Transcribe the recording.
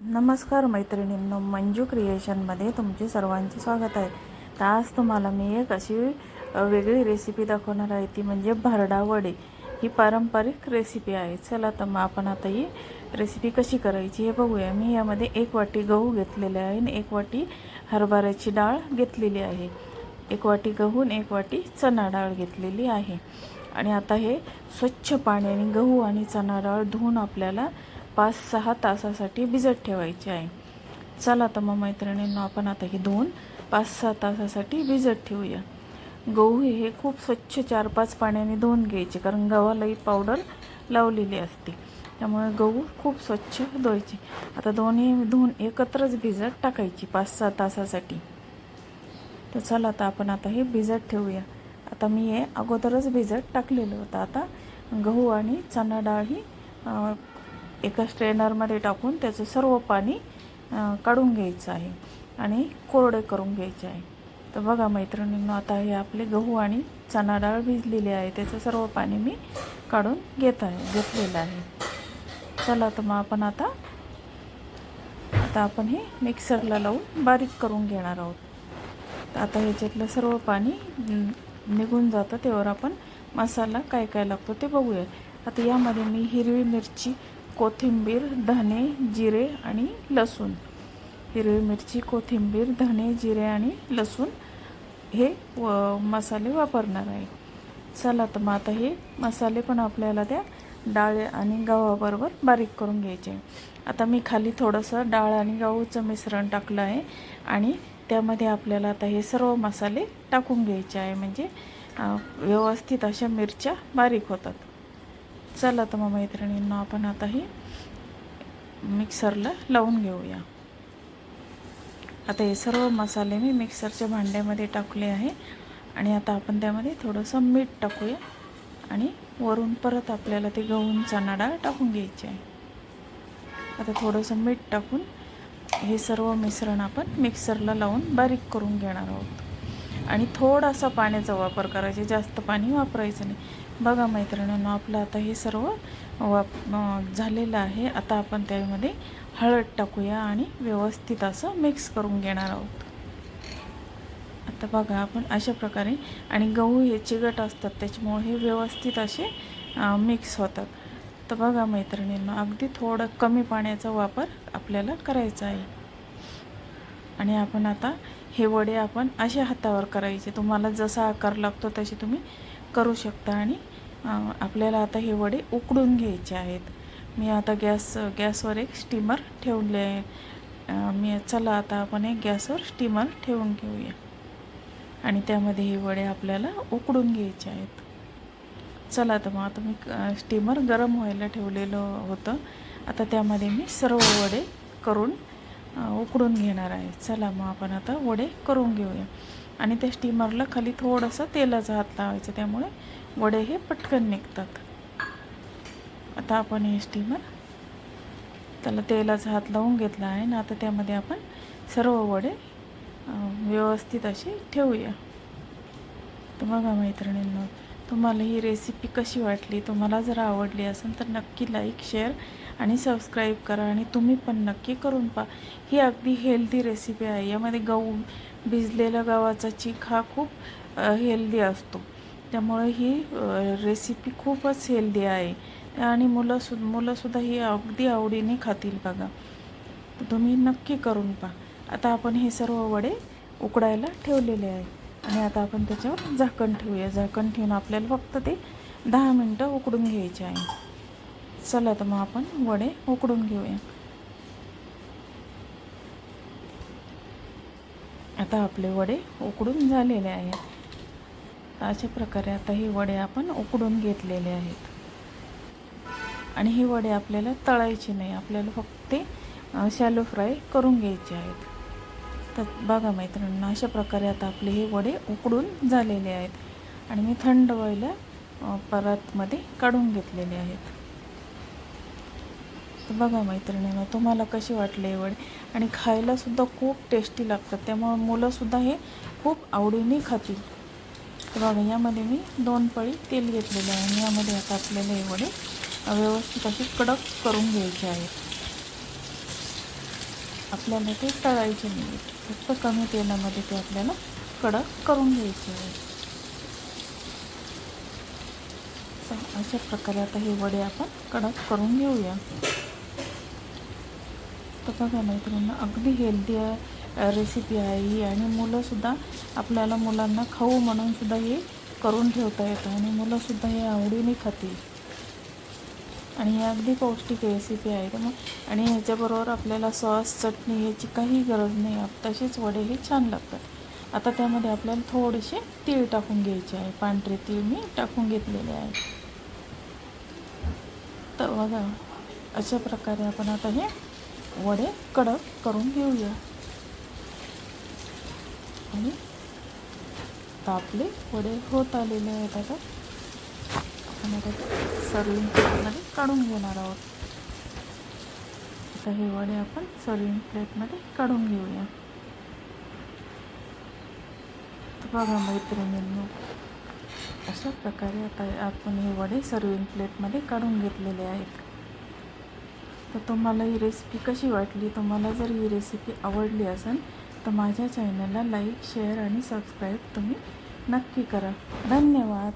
नमस्कार मैत्रिणींनो मंजू क्रिएशनमध्ये तुमचे सर्वांचे स्वागत आहे. तर आज तुम्हाला मी एक अशी वेगळी रेसिपी दाखवणार आहे. ती म्हणजे भरडा वडे. ही पारंपरिक रेसिपी आहे. चला तर मग आपण आता ही रेसिपी कशी करायची हे बघूया. मी यामध्ये एक वाटी गहू घेतलेले आहे आणि एक वाटी हरभऱ्याची डाळ घेतलेली आहे. एक वाटी गहू आणि एक वाटी चणा डाळ घेतलेली आहे. आणि आता हे स्वच्छ पाण्याने गहू आणि चणा डाळ धुवून आपल्याला पाच सहा तासासाठी भिजत ठेवायची आहे. चला तर मग मैत्रिणींना आपण आता हे धुवून पाच सहा तासासाठी भिजत ठेवूया. गहू हे खूप स्वच्छ चार पाच पाण्याने धुवून घ्यायचे कारण गव्हालाही पावडर लावलेली असते. त्यामुळे गहू खूप स्वच्छ धुवायचे. आता दोन्ही धुवून एकत्रच भिजत टाकायची पाच सहा तासासाठी. तर चला आता आपण आता हे भिजत ठेवूया. आता मी हे अगोदरच भिजत टाकलेलं होतं. आता गहू आणि चणा डाळ ही एका स्ट्रेनरमध्ये टाकून त्याचं सर्व पाणी काढून घ्यायचं आहे आणि कोरडे करून घ्यायचे आहे. तर बघा मैत्रिणींनो आता हे आपले गहू आणि चणा डाळ भिजलेली आहे. त्याचं सर्व पाणी मी काढून घेत आहे घेतलेलं आहे. चला तर मग आपण आता आता आपण हे मिक्सरला लावून बारीक करून घेणार आहोत. तर आता ह्याच्यातलं सर्व पाणी निघून जातं. त्यावर आपण मसाला काय काय लागतो ते बघूया. आता यामध्ये मी हिरवी मिरची कोथिंबीर धने जिरे आणि लसूण. हिरवी मिरची कोथिंबीर धने जिरे आणि लसूण हे व मसाले वापरणार आहे. चला तर मग आता हे मसाले पण आपल्याला त्या डाळ आणि गव्हाबरोबर बारीक करून घ्यायचे. आता मी खाली थोडंसं डाळ आणि गहूचं मिश्रण टाकलं आहे आणि त्यामध्ये आपल्याला आता हे सर्व मसाले टाकून घ्यायचे आहे. म्हणजे व्यवस्थित अशा मिरच्या बारीक होतात. चला तर मग मैत्रिणींना आपण आता हे मिक्सरला लावून घेऊया. आता हे सर्व मसाले मी मिक्सरच्या भांड्यामध्ये टाकले आहे. आणि आता आपण त्यामध्ये थोडंसं मीठ टाकूया. आणि वरून परत आपल्याला ते गहून चणा डाळ टाकून घ्यायची आहे. आता थोडंसं मीठ टाकून हे सर्व मिश्रण आपण मिक्सरला लावून बारीक करून घेणार आहोत. आणि थोडासा पाण्याचा वापर करायचा जास्त पाणी वापरायचं नाही. बघा मैत्रिणींनो आपलं आता हे सर्व वाप झालेलं आहे. आता आपण त्यामध्ये हळद टाकूया आणि व्यवस्थित असं मिक्स करून घेणार आहोत. आता बघा आपण अशा प्रकारे आणि गहू हे चिकट असतात त्याच्यामुळे हे व्यवस्थित असे मिक्स होतात. तर बघा मैत्रिणींनो अगदी थोडं कमी पाण्याचा वापर आपल्याला करायचा आहे. आणि आपण आता हे वडे आपण अशा हातावर करायचे. तुम्हाला जसा आकार लागतो तसे तुम्ही करू शकता. आणि आपल्याला आता हे वडे उकडून घ्यायचे आहेत. मी आता गॅस गॅसवर एक स्टीमर ठेवले आहे. मी चला आता आपण एक गॅसवर स्टीमर ठेवून घेऊया. आणि त्यामध्ये हे वडे आपल्याला उकडून घ्यायचे आहेत. चला तर मग आता मी स्टीमर गरम व्हायला ठेवलेलं होतं. आता त्यामध्ये मी सर्व वडे करून उकडून घेणार आहे. चला मग आपण आता वडे करून घेऊया. आणि त्या स्टीमरला खाली थोडंसं तेलाचा हात लावायचं त्यामुळे वडे हे पटकन निघतात. आता आपण हे स्टीमर त्याला तेलाचा हात लावून घेतला आहे ना आता त्यामध्ये आपण सर्व वडे व्यवस्थित असे ठेवूया. तर बघा मैत्रिणींना तुम्हाला ही रेसिपी कशी वाटली तुम्हाला जर आवडली असेल तर नक्की लाईक शेअर आणि सबस्क्राईब करा आणि तुम्ही पण नक्की करून पहा. ही अगदी हेल्दी रेसिपी आहे. यामध्ये गहू भिजलेला गव्हाचा चीक हा खूप हेल्दी असतो. त्यामुळे ही रेसिपी खूपच हेल्दी आहे. आणि मुलं सु मुलंसुद्धा ही अगदी आवडीने खातील बघा. तुम्ही नक्की करून पहा. आता आपण हे सर्व वडे उकडायला ठेवलेले आहे आणि आता आपण त्याच्यावर झाकण ठेवूया. झाकण ठेवून आपल्याला फक्त ते दहा मिनटं उकडून घ्यायचे आहे. चला तर मग आपण वडे उकडून घेऊया. आता आपले वडे उकडून झालेले आहेत. अशा प्रकारे आता हे वडे आपण उकडून घेतलेले आहेत. आणि हे वडे आपल्याला तळायचे नाही. आपल्याला फक्त ते शॅलो फ्राय करून घ्यायचे आहेत. तर बघा मैत्रिणींना अशा प्रकारे आता आपले हे वडे उकडून झालेले आहेत. आणि मी थंड व्हायला परतमध्ये परातमध्ये काढून घेतलेले आहेत. तर बघा मैत्रिणींना तुम्हाला कसे वाटले हे वडे? आणि खायलासुद्धा खूप टेस्टी लागतात. त्यामुळे मुलंसुद्धा हे खूप आवडीने खातील. तर बघा यामध्ये मी दोन पळी तेल घेतलेले आहे. आणि यामध्ये आता आपल्याला हे वडे व्यवस्थित असे कडक करून घ्यायचे आहेत. आपल्याला ते तळायचे नाही फक्त कमी तेलामध्ये ते आपल्याला कडक करून घ्यायचे आहे. अशा प्रकारे आता हे वडे आपण कडक करून घेऊया. तर बघा मैत्रिणी अगदी हेल्दी रेसिपी आहे ही आणि मुलंसुद्धा आपल्याला मुलांना खाऊ म्हणून सुद्धा हे करून ठेवता येतं आणि मुलंसुद्धा हे आवडीने खातील. आणि हे अगदी पौष्टिक रेसिपी आहे. तर मग आणि ह्याच्याबरोबर आपल्याला सॉस चटणी याची काही गरज नाही. तसेच वडे हे छान लागतात. आता त्यामध्ये आपल्याला थोडेसे तीळ टाकून घ्यायचे आहे. पांढरे तीळ मी टाकून घेतलेले आहे. तर बघा अशा प्रकारे आपण आता हे वडे कडक करून घेऊया. आणि आपले वडे होत आलेले आहेत आता. आपण सर्विंग प्लेटमध्ये काढून घेणार आहोत. आता हे वडे आपण सर्विंग प्लेटमध्ये काढून घेऊया. तर बघा मैत्रिणींनो अशा प्रकारे आता आपण हे वडे सर्विंग प्लेटमध्ये काढून घेतलेले आहेत. तर तुम्हाला ही रेसिपी कशी वाटली? तुम्हाला जर ही रेसिपी आवडली असेल तर माझ्या चॅनलला लाईक शेअर आणि सबस्क्राईब तुम्ही नक्की करा. धन्यवाद.